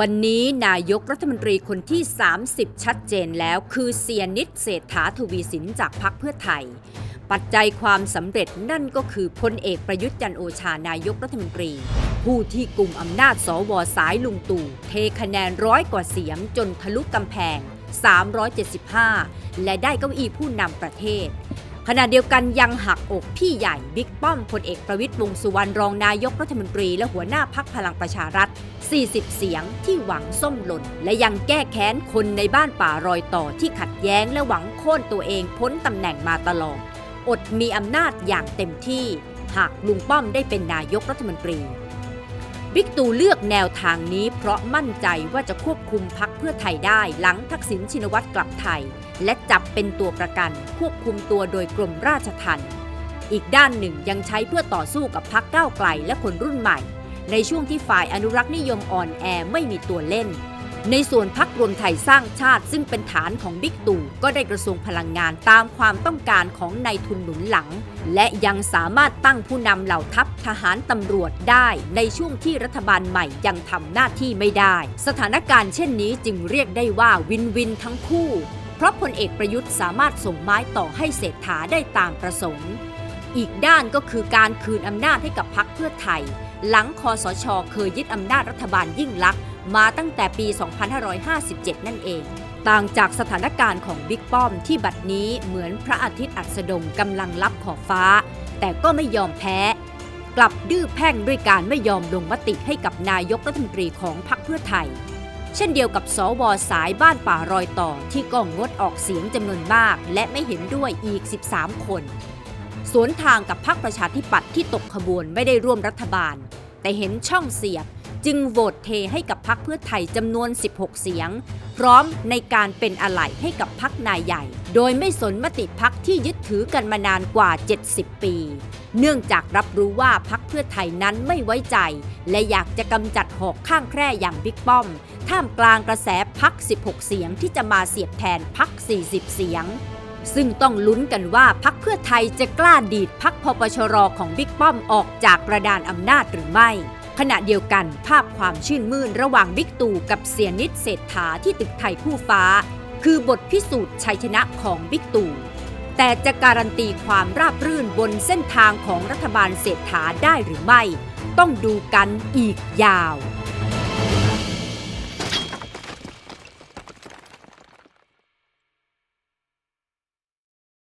วันนี้นายกรัฐมนตรีคนที่ 30 ชัดเจนแล้วคือเสียนิดเศรษฐาทวีสินจากพรรคเพื่อไทย ปัจจัยความสำเร็จนั่นก็คือพลเอกประยุทธ์จันโอชานายกรัฐมนตรี ผู้ที่กลุ่มอำนาจสวสายลุงตู่ เทคะแนนร้อยกว่าเสียงจนทะลุกำแพง 375 และได้เก้าอี้ผู้นำประเทศ ขณะเดียวกันยังหักอกพี่ใหญ่บิ๊กป้อมพลเอกประวิตยวงสุวรรณรองนายกรัฐมนตรีและหัวหน้าพักพลังประชารัฐ 40 เสียงที่หวังส้มหล่น และยังแก้แค้นคนในบ้านป่ารอยต่อที่ขัดแย้งและหวังโค่นตัวเองพ้นตำแหน่งมาตลอด อดมีอำนาจอย่างเต็มที่ หากลุงป้อมได้เป็นนายกรัฐมนตรี บิ๊กตู่เลือกแนวทางนี้เพราะมั่นใจว่าจะควบคุมพักเพื่อไทยได้หลังทักษิณชินวัตรกลับไทย และจับเป็นตัวประกันควบคุมตัวโดยกรมราชทัณฑ์อีกด้านหนึ่งยังใช้เพื่อต่อสู้กับพักก้าวไกลและคนรุ่นใหม่ ในช่วงที่ฝ่ายอนุรักษ์นิยมอ่อนแอไม่มีตัวเล่น ในส่วนพักรวมไทยสร้างชาติซึ่งเป็นฐานของบิ๊กตู่ก็ได้กระทรวงพลังงานตามความต้องการของนายทุนหนุนหลัง และยังสามารถตั้งผู้นำเหล่าทัพทหารตำรวจได้ในช่วงที่รัฐบาลใหม่ยังทำหน้าที่ไม่ได้ สถานการณ์เช่นนี้จึงเรียกได้ว่าวินวินทั้งคู่ เพราะพลเอกประยุทธ์สามารถส่งไม้ต่อให้เศรษฐาได้ตามประสงค์ อีกด้านก็คือการคืนอำนาจให้กับพรรคเพื่อไทย หลังคอสชเคยยึดอำนาจรัฐบาลยิ่งลักษณ์มาตั้งแต่ปี 2557 นั่นเอง ต่างจากสถานการณ์ของบิ๊กป้อมที่บัดนี้เหมือนพระอาทิตย์อัสดงกำลังลับขอบฟ้า แต่ก็ไม่ยอมแพ้ กลับดื้อแพ่งด้วยการไม่ยอมลงมติให้กับนายกรัฐมนตรีของพรรคเพื่อไทย เช่นเดียวกับสวสายบ้านป่ารอยต่อที่ก็งดออกเสียงจำนวนมาก และไม่เห็นด้วยอีก 13 คน สวนทางกับพรรคประชาธิปัตย์ที่ตกขบวนไม่ได้ร่วมรัฐบาล แต่เห็นช่องเสียบ จึงโหวตเทให้กับพรรคเพื่อไทยจำนวน 16 เสียง พร้อมในการเป็นอะไหล่ให้กับพรรคนายใหญ่ โดยไม่สนมติพักที่ยึดถือกันมานานกว่า 70 ปี เนื่องจากรับรู้ว่าพักเพื่อไทยนั้นไม่ไว้ใจ และอยากจะกำจัดหอกข้างแคร่อย่างบิ๊กป้อม ท่ามกลางกระแสพัก 16 เสียงที่จะมาเสียบแทนพัก 40 เสียง ซึ่งต้องลุ้นกันว่าพักเพื่อไทยจะกล้าดีดพักพปชรของบิ๊กป้อมออกจากกระดานอำนาจหรือไม่ ขณะเดียวกันภาพความชื่นมื่นระหว่างบิ๊กตู่กับเสียนิดเศรษฐาที่ตึกไทยคู่ฟ้า คือบทพิสูจน์ชัยชนะของบิ๊กตู่แต่จะการันตีความราบรื่นบนเส้นทางของรัฐบาลเศรษฐาได้หรือไม่ ต้องดูกันอีกยาว